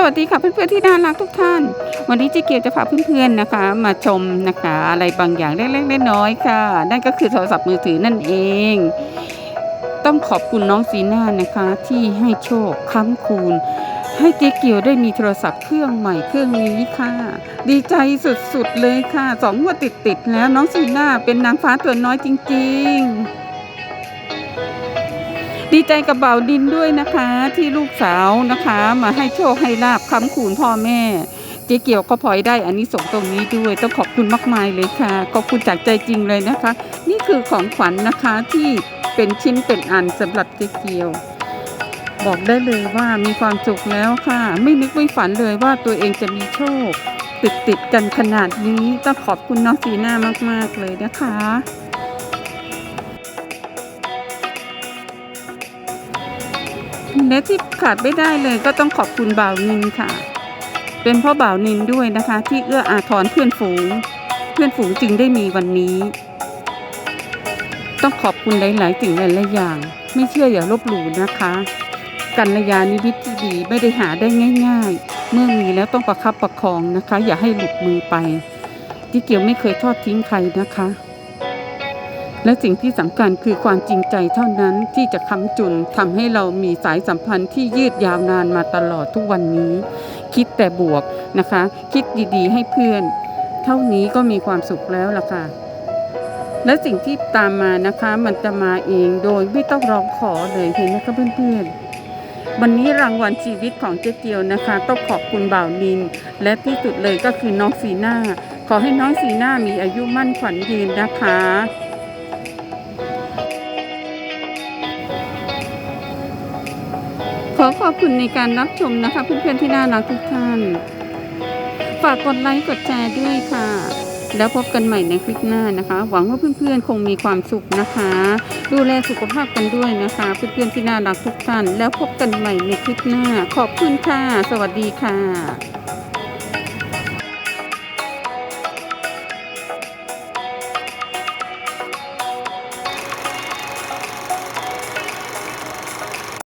สวัสดีค่ะเพื่อนๆที่น่ารักทุกท่าน วันนี้เจ๊เกียวจะพาเพื่อนๆนะคะ มาชมนะคะอะไรบางอย่างเล็กๆน้อยๆค่ะ นั่นก็คือโทรศัพท์มือถือนั่นเอง ต้องขอบคุณน้องซีน่านะคะที่ให้โชคค้ำคูณให้เจ๊เกียวได้มีโทรศัพท์เครื่องใหม่เครื่องนี้ค่ะ ดีใจสุดๆเลยค่ะสองงวดติดๆแล้วน้องซีน่าเป็นนางฟ้าตัวน้อยจริง ๆ ดีใจกับเบาดินด้วยนะคะ ที่ลูกสาวนะคะ มาให้โชคให้ลาบค้ำคูณพ่อแม่เจ๊เกี่ยวก็พลอยได้อันนี้ส่งตรงนี้ด้วย ต้องขอบคุณมากมายเลยค่ะ ขอบคุณจากใจจริงเลยนะคะ นี่คือของขวัญนะคะที่เป็นชิ้นเป็นอันสำหรับเจ๊เกียว บอกได้เลยว่ามีความสุขแล้วค่ะ ไม่นึกไม่ฝันเลยว่าตัวเองจะมีโชค ติดติดกันขนาดนี้ต้องขอบคุณน้องซีน่ามาก ๆ เลยนะคะ และที่ขาดไม่ได้เลยก็ต้องขอบคุณบ่าวนินค่ะ เป็นเพราะบ่าวนินด้วยนะคะ ที่เอื้ออาทรเพื่อนฝูง เพื่อนฝูงจึงได้มีวันนี้ ต้องขอบคุณหลายๆสิ่งหลายๆอย่าง ไม่เชื่ออย่าลบหลู่นะคะกัลยาณิมิตที่ดีไม่ได้หาได้ง่าย ๆ เมื่อมีแล้วต้องประคับประคองนะคะ อย่าให้หลุดมือไปที่เกี่ยวไม่เคยทอดทิ้งใครนะคะ และสิ่งที่สำคัญคือความจริงใจเท่านั้นที่จะค้ำจุนทำให้เรามีสายสัมพันธ์ที่ยืดยาวนานมาตลอดทุกวันนี้ คิดแต่บวกนะคะ คิดดีๆ ให้เพื่อน เท่านี้ก็มีความสุขแล้วล่ะค่ะ และสิ่งที่ตามมานะคะมันจะมาเองโดยไม่ต้องร้องขอเลยเห็นไหมคะเพื่อนๆวันนี้รางวัลชีวิตของเจ๊เกียวนะคะ ต้องขอบคุณบ่าวนิน และที่สุดเลยก็คือน้องสีหน้า ขอให้น้องสีหน้ามีอายุมั่นขวัญยืนนะคะ ขอขอบคุณในการรับชมนะคะ เพื่อนๆที่น่ารักทุกท่าน ฝากกดไลค์กดแชร์ด้วยค่ะ แล้วพบกันใหม่ในคลิปหน้านะคะ หวังว่าเพื่อนๆคงมีความสุขนะคะ ดูแลสุขภาพกันด้วยนะคะ เพื่อนๆที่น่ารักทุกท่าน แล้วพบกันใหม่ในคลิปหน้า ขอบคุณค่ะ สวัสดีค่ะ